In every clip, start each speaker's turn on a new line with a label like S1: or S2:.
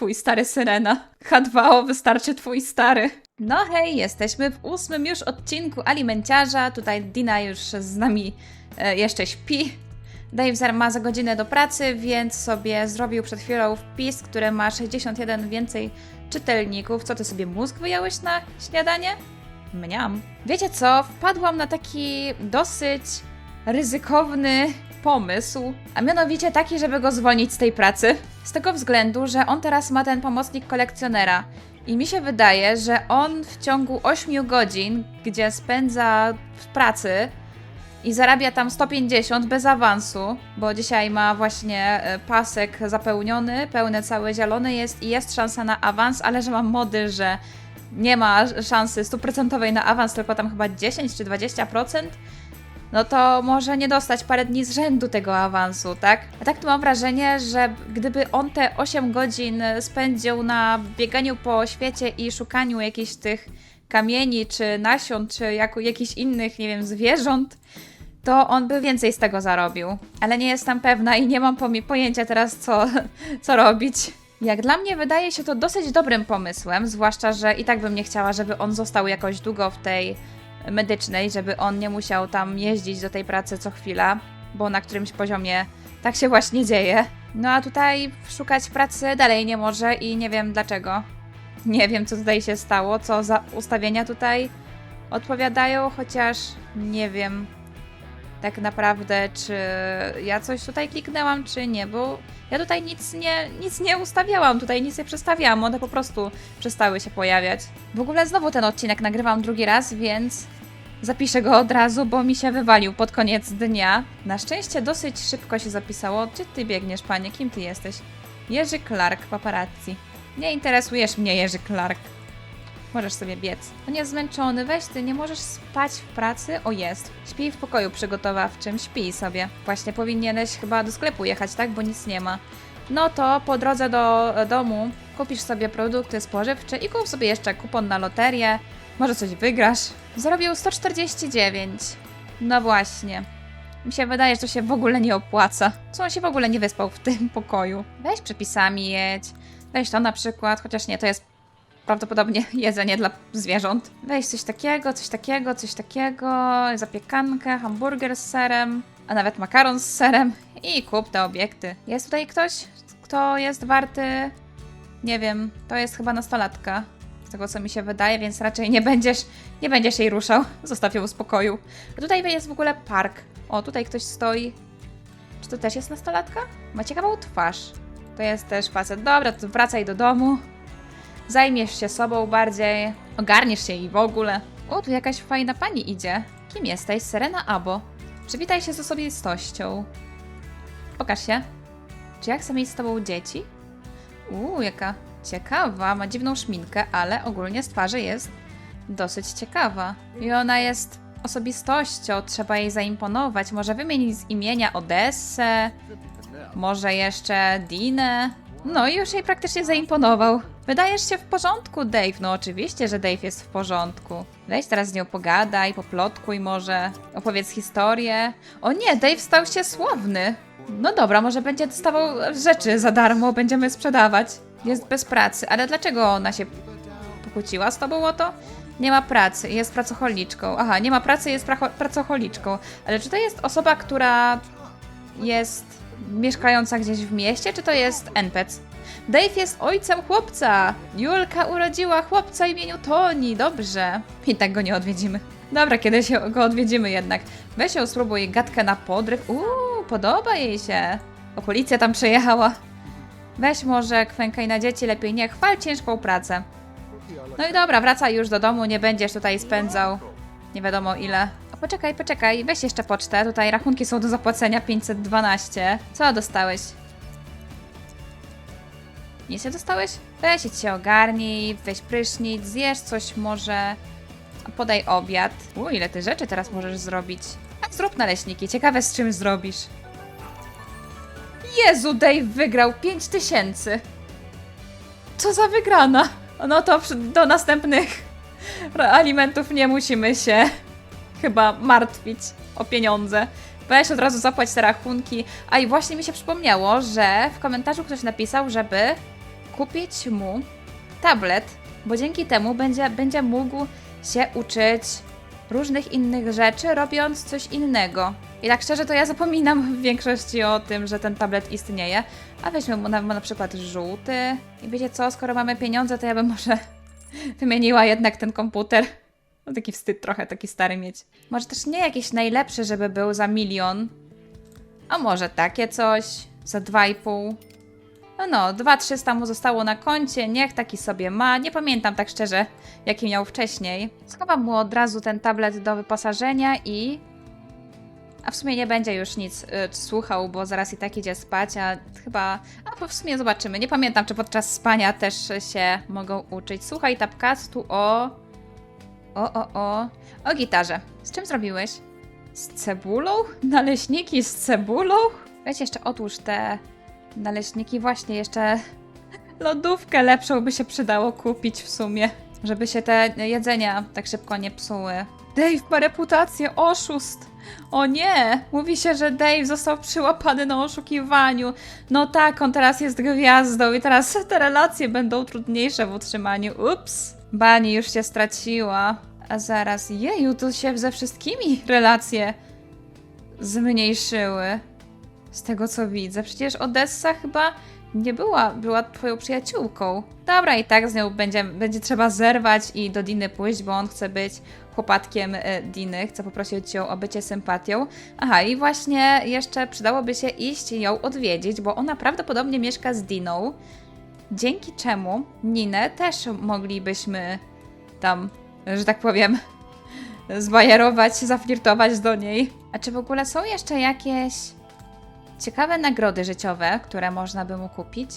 S1: twój stary Syrena. H2O, wystarczy twój stary. No hej, jesteśmy w ósmym już odcinku Alimenciarza. Tutaj Dina już z nami e, jeszcze śpi. Dave ma za godzinę do pracy, więc sobie zrobił przed chwilą wpis, który ma 61 więcej czytelników. Co ty sobie mózg wyjąłeś na śniadanie? Mniam. Wiecie co? Wpadłam na taki dosyć ryzykowny pomysł, a mianowicie taki, żeby go zwolnić z tej pracy. Z tego względu, że on teraz ma ten pomocnik kolekcjonera. I mi się wydaje, że on w ciągu 8 godzin, gdzie spędza w pracy i zarabia tam 150 bez awansu, bo dzisiaj ma właśnie e, pasek zapełniony, pełne całe zielone jest i jest szansa na awans, ale że mam mody, że nie ma szansy stuprocentowej na awans, tylko tam chyba 10 czy 20%, no to może nie dostać parę dni z rzędu tego awansu, tak? A tak to mam wrażenie, że gdyby on te 8 godzin spędził na bieganiu po świecie i szukaniu jakichś tych kamieni, czy nasion, czy jako, jakichś innych, nie wiem, zwierząt, to on by więcej z tego zarobił. Ale nie jestem pewna i nie mam pojęcia teraz, co, co robić. Jak dla mnie wydaje się to dosyć dobrym pomysłem, zwłaszcza, że i tak bym nie chciała, żeby on został jakoś długo w tej medycznej, żeby on nie musiał tam jeździć do tej pracy co chwila, bo na którymś poziomie tak się właśnie dzieje. No a tutaj szukać pracy dalej nie może i nie wiem dlaczego. Nie wiem, co tutaj się stało, co za ustawienia tutaj odpowiadają, chociaż nie wiem tak naprawdę, czy ja coś tutaj kliknęłam, czy nie, bo ja tutaj nic nie, nic nie ustawiałam, tutaj nic nie przestawiałam, one po prostu przestały się pojawiać. W ogóle znowu ten odcinek nagrywam drugi raz, więc zapiszę go od razu, bo mi się wywalił pod koniec dnia. Na szczęście dosyć szybko się zapisało. Gdzie ty biegniesz, panie? Kim ty jesteś? Jerzy Clark, paparazzi. Nie interesujesz mnie, Jerzy Clark. Możesz sobie biec. On jest zmęczony, weź ty, nie możesz spać w pracy? O jest. Śpi w pokoju przygotowawczym, śpi sobie. Właśnie powinieneś chyba do sklepu jechać, tak? Bo nic nie ma. No to po drodze do e, domu kupisz sobie produkty spożywcze i kup sobie jeszcze kupon na loterię. Może coś wygrasz. Zarobił 149. No właśnie. Mi się wydaje, że to się w ogóle nie opłaca. Co on się w ogóle nie wyspał w tym pokoju? Weź przepisami jedź. Weź to na przykład, chociaż nie, to jest prawdopodobnie jedzenie dla zwierząt. Weź coś takiego, coś takiego, coś takiego, zapiekankę, hamburger z serem, a nawet makaron z serem i kup te obiekty. Jest tutaj ktoś, kto jest warty, nie wiem, to jest chyba nastolatka, z tego co mi się wydaje, więc raczej nie będziesz, nie będziesz jej ruszał, zostaw ją w spokoju. A tutaj jest w ogóle park. O, tutaj ktoś stoi. Czy to też jest nastolatka? Ma ciekawą twarz. To jest też facet. Dobra, to wracaj do domu zajmiesz się sobą bardziej, ogarniesz się i w ogóle. O, tu jakaś fajna pani idzie. Kim jesteś? Serena Abo. Przywitaj się z osobistością. Pokaż się. Czy ja chcę mieć z tobą dzieci? Uuu, jaka ciekawa. Ma dziwną szminkę, ale ogólnie z twarzy jest dosyć ciekawa. I ona jest osobistością, trzeba jej zaimponować. Może wymienić z imienia Odessę, może jeszcze Dinę. No i już jej praktycznie zaimponował. Wydajesz się w porządku, Dave. No oczywiście, że Dave jest w porządku. Weź teraz z nią pogadaj, poplotkuj może. Opowiedz historię. O nie, Dave stał się sławny. No dobra, może będzie dostawał rzeczy za darmo, będziemy sprzedawać. Jest bez pracy, ale dlaczego ona się pokłóciła z tobą o to? Nie ma pracy, jest pracocholiczką. Aha, nie ma pracy, jest pracocholiczką. Ale czy to jest osoba, która jest mieszkająca gdzieś w mieście, czy to jest NPC? Dave jest ojcem chłopca. Julka urodziła chłopca imieniu Toni. Dobrze. I tak go nie odwiedzimy. Dobra, kiedy go odwiedzimy jednak. Weź ją spróbuj gadkę na podryw. Uuu, podoba jej się. O, policja tam przyjechała. Weź może kwękaj na dzieci, lepiej nie chwal ciężką pracę. No i dobra, wracaj już do domu, nie będziesz tutaj spędzał nie wiadomo ile. Poczekaj, poczekaj, weź jeszcze pocztę, tutaj rachunki są do zapłacenia 512. Co dostałeś? Nic nie dostałeś? Weź się ogarnij, weź prysznic, zjesz coś może, podaj obiad. U, ile ty rzeczy teraz możesz zrobić. A zrób naleśniki, ciekawe z czym zrobisz. Jezu, Dave wygrał 5000. Co za wygrana. No to do następnych alimentów nie musimy się chyba martwić o pieniądze. Weź od razu zapłać te rachunki. A i właśnie mi się przypomniało, że w komentarzu ktoś napisał, żeby kupić mu tablet, bo dzięki temu będzie, będzie mógł się uczyć różnych innych rzeczy, robiąc coś innego. I tak szczerze, to ja zapominam w większości o tym, że ten tablet istnieje. A weźmy mu na, na przykład żółty. I wiecie co, skoro mamy pieniądze, to ja bym może wymieniła jednak ten komputer. No taki wstyd trochę, taki stary mieć. Może też nie jakiś najlepszy, żeby był za milion. A może takie coś za 2,5. No no, 2300 mu zostało na koncie, niech taki sobie ma. Nie pamiętam tak szczerze, jaki miał wcześniej. Schowam mu od razu ten tablet do wyposażenia i... A w sumie nie będzie już nic y, słuchał, bo zaraz i tak idzie spać, a chyba... A w sumie zobaczymy. Nie pamiętam, czy podczas spania też się mogą uczyć. Słuchaj tapcastu o... O, o, o... O gitarze. Z czym zrobiłeś? Z cebulą? Naleśniki z cebulą? Weź jeszcze otwórz te naleśniki. Właśnie jeszcze lodówkę lepszą by się przydało kupić w sumie, żeby się te jedzenia tak szybko nie psuły. Dave ma reputację oszust. O nie! Mówi się, że Dave został przyłapany na oszukiwaniu. No tak, on teraz jest gwiazdą i teraz te relacje będą trudniejsze w utrzymaniu. Ups! Bani już się straciła. A zaraz, jeju, to się ze wszystkimi relacje zmniejszyły. Z tego co widzę. Przecież Odessa chyba nie była, była twoją przyjaciółką. Dobra, i tak z nią będzie, będzie trzeba zerwać i do Diny pójść, bo on chce być chłopatkiem e, Diny, chce poprosić ją o bycie sympatią. Aha, i właśnie jeszcze przydałoby się iść ją odwiedzić, bo ona prawdopodobnie mieszka z Diną, dzięki czemu Ninę też moglibyśmy tam, że tak powiem, zbajerować, zaflirtować do niej. A czy w ogóle są jeszcze jakieś ciekawe nagrody życiowe, które można by mu kupić.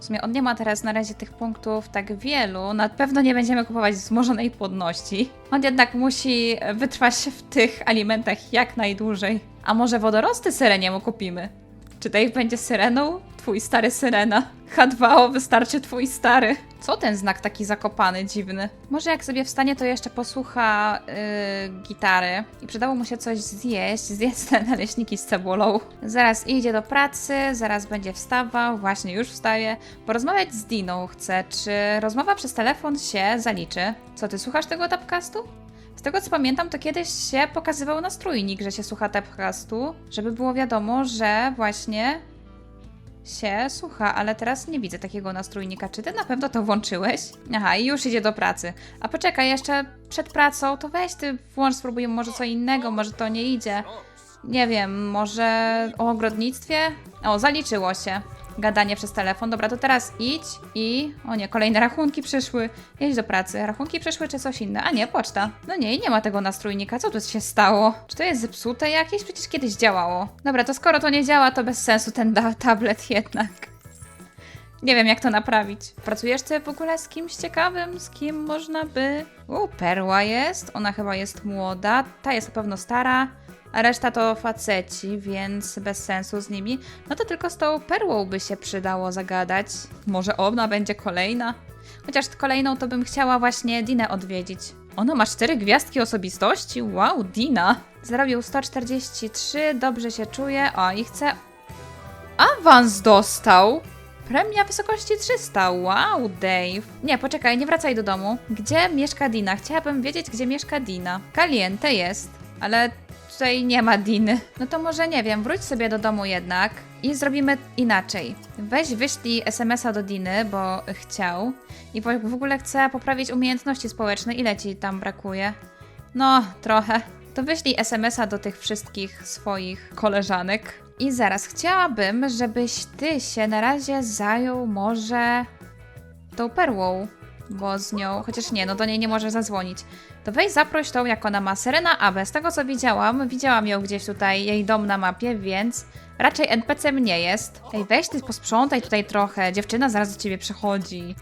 S1: W sumie on nie ma teraz na razie tych punktów tak wielu. Na pewno nie będziemy kupować wzmożonej płodności. On jednak musi wytrwać w tych alimentach jak najdłużej. A może wodorosty syrenie mu kupimy? Czy Dave będzie syreną? Twój stary syrena. H2O wystarczy twój stary. Co ten znak taki zakopany, dziwny? Może jak sobie wstanie, to jeszcze posłucha yy, gitary i przydało mu się coś zjeść, zjeść te naleśniki z cebulą. Zaraz idzie do pracy, zaraz będzie wstawał, właśnie już wstaje. Porozmawiać z Diną chce, czy rozmowa przez telefon się zaliczy. Co, ty słuchasz tego tapcastu? Z tego co pamiętam, to kiedyś się pokazywał nastrójnik, że się słucha tapcastu, żeby było wiadomo, że właśnie się słucha, ale teraz nie widzę takiego nastrójnika. Czy ty na pewno to włączyłeś? Aha, i już idzie do pracy. A poczekaj, jeszcze przed pracą, to weź ty włącz, spróbuj może co innego, może to nie idzie. Nie wiem, może o ogrodnictwie? O, zaliczyło się. Gadanie przez telefon. Dobra, to teraz idź i... O nie, kolejne rachunki przyszły. Jedź do pracy. Rachunki przyszły czy coś inne? A nie, poczta. No nie, i nie ma tego nastrójnika. Co tu się stało? Czy to jest zepsute jakieś? Przecież kiedyś działało. Dobra, to skoro to nie działa, to bez sensu ten tablet jednak. Nie wiem, jak to naprawić. Pracujesz ty w ogóle z kimś ciekawym? Z kim można by... U, Perła jest. Ona chyba jest młoda. Ta jest na pewno stara. A reszta to faceci, więc bez sensu z nimi. No to tylko z tą Perłą by się przydało zagadać. Może ona będzie kolejna? Chociaż kolejną to bym chciała właśnie Dinę odwiedzić. Ona ma cztery gwiazdki osobistości? Wow, Dina! Zarobił 143, dobrze się czuje. O, i chce... Awans dostał! Premia wysokości 300. Wow, Dave. Nie, poczekaj, nie wracaj do domu. Gdzie mieszka Dina? Chciałabym wiedzieć, gdzie mieszka Dina. Caliente jest, ale tutaj nie ma Diny. No to może nie wiem, wróć sobie do domu jednak i zrobimy inaczej. Weź wyślij SMS-a do Diny, bo chciał. I w ogóle chce poprawić umiejętności społeczne. Ile ci tam brakuje? No, trochę. To wyślij SMS-a do tych wszystkich swoich koleżanek. I zaraz chciałabym, żebyś ty się na razie zajął może tą perłą, bo z nią, chociaż nie, no do niej nie może zadzwonić. To weź zaproś tą, jak ona ma. Serena Abe, z tego co widziałam, widziałam ją gdzieś tutaj, jej dom na mapie, więc raczej NPC nie jest. Ej, weź ty posprzątaj tutaj trochę, dziewczyna zaraz do ciebie przychodzi.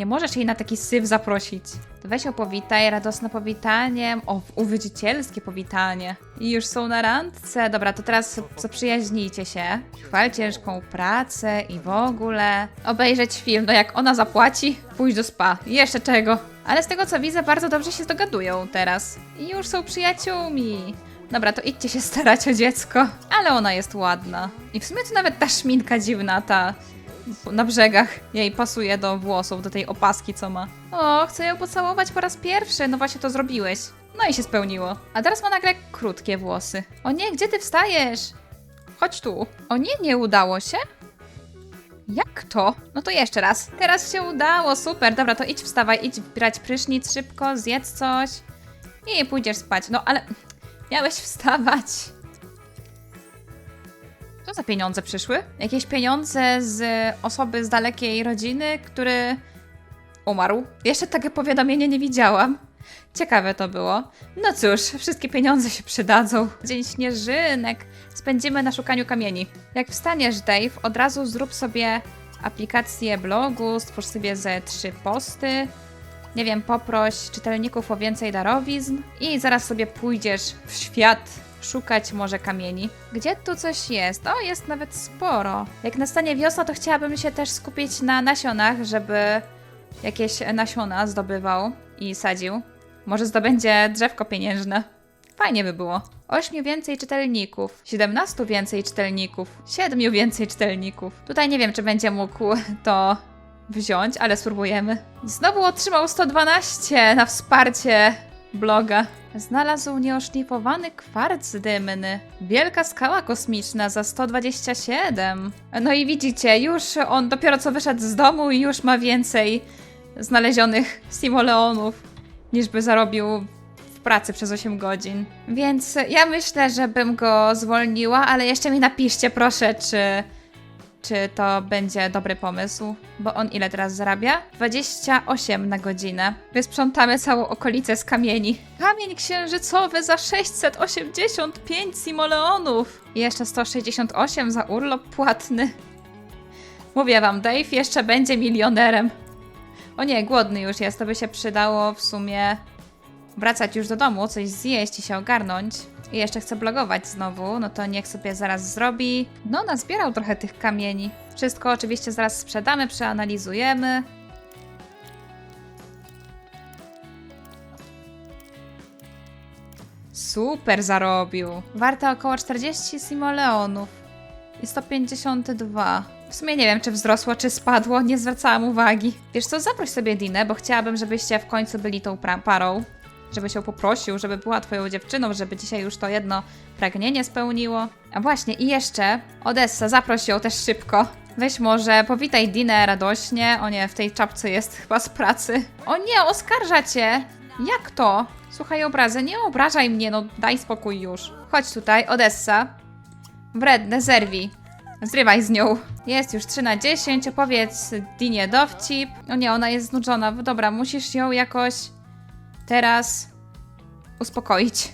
S1: Nie możesz jej na taki syf zaprosić. To weź ją powitaj, radosne powitanie. O, uwydzicielskie powitanie. I już są na randce. Dobra, to teraz zaprzyjaźnijcie się. Chwal ciężką pracę i w ogóle. Obejrzeć film, no jak ona zapłaci, pójść do spa. Jeszcze czego. Ale z tego co widzę, bardzo dobrze się dogadują teraz. I już są przyjaciółmi. Dobra, to idźcie się starać o dziecko. Ale ona jest ładna. I w sumie to nawet ta szminka dziwna, ta na brzegach. Jej pasuje do włosów, do tej opaski, co ma. O, chcę ją pocałować po raz pierwszy. No właśnie to zrobiłeś. No i się spełniło. A teraz ma nagle krótkie włosy. O nie, gdzie ty wstajesz? Chodź tu. O nie, nie udało się? Jak to? No to jeszcze raz. Teraz się udało, super. Dobra, to idź wstawaj, idź brać prysznic szybko, zjedz coś i pójdziesz spać. No ale miałeś wstawać. Co za pieniądze przyszły? Jakieś pieniądze z osoby z dalekiej rodziny, który umarł. Jeszcze takie powiadomienie nie widziałam. Ciekawe to było. No cóż, wszystkie pieniądze się przydadzą. Dzień śnieżynek. Spędzimy na szukaniu kamieni. Jak wstaniesz, Dave, od razu zrób sobie aplikację blogu, stwórz sobie ze trzy posty. Nie wiem, poproś czytelników o więcej darowizn i zaraz sobie pójdziesz w świat szukać może kamieni. Gdzie tu coś jest? O, jest nawet sporo. Jak nastanie wiosna, to chciałabym się też skupić na nasionach, żeby jakieś nasiona zdobywał i sadził. Może zdobędzie drzewko pieniężne. Fajnie by było. Ośmiu więcej czytelników, 17 więcej czytelników, siedmiu więcej czytelników. Tutaj nie wiem, czy będzie mógł to wziąć, ale spróbujemy. Znowu otrzymał 112 na wsparcie bloga. Znalazł nieoszlifowany kwarc dymny. Wielka skała kosmiczna za 127. No i widzicie, już on dopiero co wyszedł z domu i już ma więcej znalezionych simoleonów niż by zarobił w pracy przez 8 godzin. Więc ja myślę, że bym go zwolniła, ale jeszcze mi napiszcie proszę, czy, czy to będzie dobry pomysł. Bo on ile teraz zarabia? 28 na godzinę. Wysprzątamy całą okolicę z kamieni. Kamień księżycowy za 685 simoleonów. I jeszcze 168 za urlop płatny. Mówię wam, Dave jeszcze będzie milionerem. O nie, głodny już jest, to by się przydało w sumie wracać już do domu, coś zjeść i się ogarnąć. I jeszcze chcę blogować znowu, no to niech sobie zaraz zrobi. No, nazbierał trochę tych kamieni. Wszystko oczywiście zaraz sprzedamy, przeanalizujemy. Super zarobił. Warte około 40 simoleonów. I 152. W sumie nie wiem, czy wzrosło, czy spadło, nie zwracałam uwagi. Wiesz co, zaproś sobie Dinę, bo chciałabym, żebyście w końcu byli tą parą. Żeby się poprosił, żeby była twoją dziewczyną, żeby dzisiaj już to jedno pragnienie spełniło. A właśnie, i jeszcze, Odessa, zaproś ją też szybko. Weź może, powitaj Dinę radośnie. O nie, w tej czapce jest chyba z pracy. O nie, oskarża cię! Jak to? Słuchaj, obrazy, nie obrażaj mnie, no daj spokój już. Chodź tutaj, Odessa. Wredne, zerwij. Zrywaj z nią. Jest już 3 na 10, opowiedz Dinie dowcip. O nie, ona jest znudzona. Dobra, musisz ją jakoś teraz uspokoić.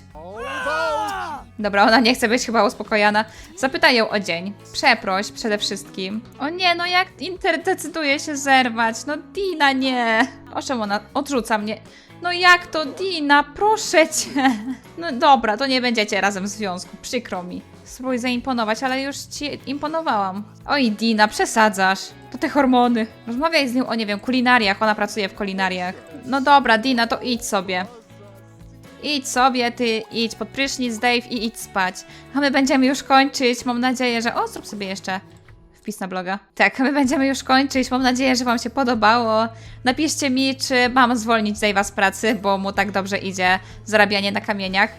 S1: Dobra, ona nie chce być chyba uspokojona. Zapytaj ją o dzień. Przeproś przede wszystkim. O nie, no jak Inter decyduje się zerwać? No Dina, nie. O czym ona odrzuca mnie? No jak to, Dina? Proszę cię. No dobra, to nie będziecie razem w związku. Przykro mi. Spróbuj zaimponować, ale już ci imponowałam. Oj, Dina, przesadzasz. Te hormony. Rozmawiaj z nią o, nie wiem, kulinariach. Ona pracuje w kulinariach. No dobra, Dina, to idź sobie. Idź sobie, ty idź pod prysznic, Dave, i idź spać. A my będziemy już kończyć. Mam nadzieję, że... O, zrób sobie jeszcze wpis na bloga. Tak, my będziemy już kończyć. Mam nadzieję, że Wam się podobało. Napiszcie mi, czy mam zwolnić Dave'a z pracy, bo mu tak dobrze idzie zarabianie na kamieniach.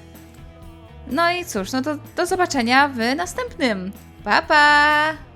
S1: No i cóż, no to do zobaczenia w następnym. Pa, pa!